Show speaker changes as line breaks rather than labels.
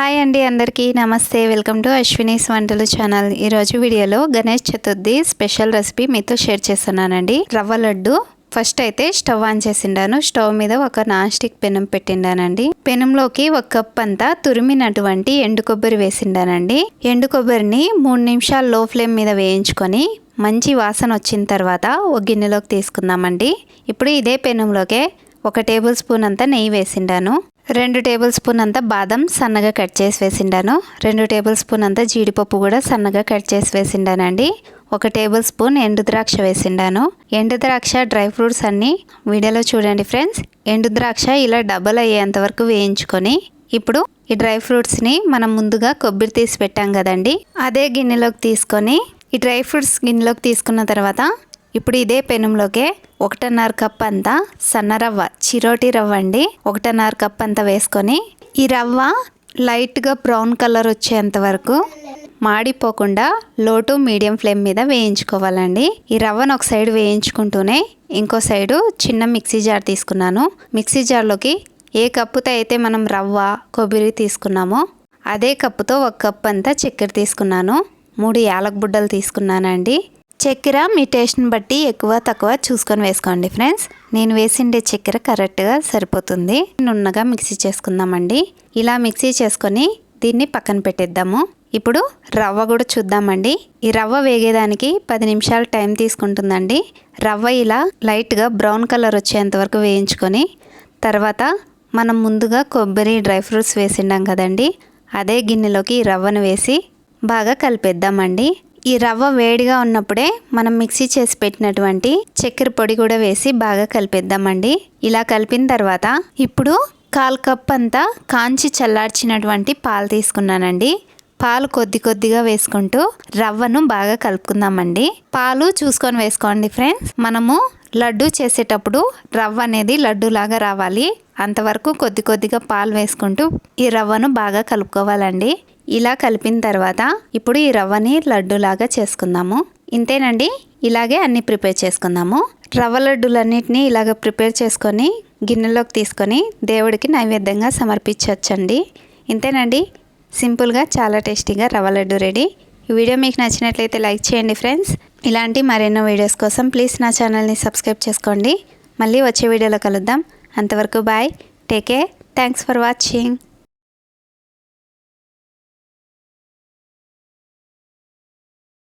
Hi అండి అందరికీ. నమస్తే. వెల్కమ్ టు అశ్వినీస్ వంటలు ఛానల్. ఈరోజు వీడియోలో గణేష్ చతుర్థి స్పెషల్ రెసిపీ మీతో షేర్ చేస్తున్నానండి. రవ్వ లడ్డు. ఫస్ట్ అయితే స్టవ్ ఆన్ చేసిండాను. స్టవ్ మీద ఒక నాన్ స్టిక్ పెనం పెట్టిండానండి. పెనంలోకి ఒక కప్ అంతా తురిమినటువంటి ఎండు కొబ్బరి వేసిండానండి. ఎండు కొబ్బరిని మూడు నిమిషాలు లో ఫ్లేమ్ మీద వేయించుకొని మంచి వాసన వచ్చిన తర్వాత ఒక గిన్నెలోకి తీసుకుందామండి. ఇప్పుడు ఇదే పెనంలోకే ఒక టేబుల్ స్పూన్ అంతా నెయ్యి వేసిండాను. రెండు టేబుల్ స్పూన్ అంతా బాదం సన్నగా కట్ చేసి వేసిండాను. రెండు టేబుల్ స్పూన్ అంతా జీడిపప్పు కూడా సన్నగా కట్ చేసి వేసిండానండి. ఒక టేబుల్ స్పూన్ ఎండు ద్రాక్ష వేసిండాను. ఎండు ద్రాక్ష డ్రై ఫ్రూట్స్ అన్నీ వీడియోలో చూడండి ఫ్రెండ్స్. ఎండు ద్రాక్ష ఇలా డబల్ అయ్యేంత వరకు వేయించుకొని ఇప్పుడు ఈ డ్రై ఫ్రూట్స్ని మనం ముందుగా కొబ్బరి తీసి పెట్టాం కదండి. అదే గిన్నెలోకి తీసుకొని ఈ డ్రై ఫ్రూట్స్ గిన్నెలోకి తీసుకున్న తర్వాత ఇప్పుడు ఇదే పెనంలోకే ఒకటిన్నర కప్ అంతా సన్న రవ్వ చిరోటి రవ్వ అండి. ఒకటిన్నర కప్ అంతా వేసుకొని ఈ రవ్వ లైట్గా బ్రౌన్ కలర్ వచ్చేంత వరకు మాడిపోకుండా లో టు మీడియం ఫ్లేమ్ మీద వేయించుకోవాలండి. ఈ రవ్వను ఒక సైడ్ వేయించుకుంటూనే ఇంకో సైడు చిన్న మిక్సీ జార్ తీసుకున్నాను. మిక్సీ జార్లోకి ఏ కప్పుతో అయితే మనం రవ్వ కొబ్బరి తీసుకున్నామో అదే కప్పుతో ఒక కప్ అంతా చక్కెర తీసుకున్నాను. మూడు యాలక బుడ్డలు తీసుకున్నానండి. చక్కెర మీ టేస్ట్ని బట్టి ఎక్కువ తక్కువ చూసుకొని వేసుకోండి ఫ్రెండ్స్. నేను వేసిండే చక్కెర కరెక్ట్గా సరిపోతుంది. నున్నగా మిక్సీ చేసుకుందామండి. ఇలా మిక్సీ చేసుకొని దీన్ని పక్కన పెట్టేద్దాము. ఇప్పుడు రవ్వ కూడా చూద్దామండి. ఈ రవ్వ వేగేదానికి పది నిమిషాలు టైం తీసుకుంటుందండి. రవ్వ ఇలా లైట్గా బ్రౌన్ కలర్ వచ్చేంత వరకు వేయించుకొని తర్వాత మనం ముందుగా కొబ్బరి డ్రై ఫ్రూట్స్ వేసిండాం కదండి. అదే గిన్నెలోకి ఈ రవ్వను వేసి బాగా కలిపేద్దామండి. ఈ రవ్వ వేడిగా ఉన్నప్పుడే మనం మిక్సీ చేసి పెట్టినటువంటి చక్కెర పొడి కూడా వేసి బాగా కలిపేద్దామండి. ఇలా కలిపిన తర్వాత ఇప్పుడు కాల్ కప్ అంతా కాంచి చల్లార్చినటువంటి పాలు తీసుకున్నానండి. పాలు కొద్ది కొద్దిగా వేసుకుంటూ రవ్వను బాగా కలుపుకుందామండి. పాలు చూసుకొని వేసుకోండి ఫ్రెండ్స్. మనము లడ్డు చేసేటప్పుడు రవ్వ అనేది లడ్డూలాగా రావాలి. అంతవరకు కొద్ది కొద్దిగా పాలు వేసుకుంటూ ఈ రవ్వను బాగా కలుపుకోవాలండి. ఇలా కలిపిన తర్వాత ఇప్పుడు ఈ రవ్వని లడ్డూలాగా చేసుకుందాము. ఇంతేనండి ఇలాగే అన్ని ప్రిపేర్ చేసుకుందాము. రవ్వ లడ్డులన్నిటినీ ఇలాగ ప్రిపేర్ చేసుకొని గిన్నెలోకి తీసుకొని దేవుడికి నైవేద్యంగా సమర్పించవచ్చండి ఇంతేనండి సింపుల్గా చాలా టేస్టీగా రవ్వ లడ్డు రెడీ. ఈ వీడియో మీకు నచ్చినట్లయితే లైక్ చేయండి ఫ్రెండ్స్. ఇలాంటి మరెన్నో వీడియోస్ కోసం ప్లీజ్ నా ఛానల్ని సబ్స్క్రైబ్ చేసుకోండి. మళ్ళీ వచ్చే వీడియోలో కలుద్దాం. అంతవరకు bye take care thanks for watching.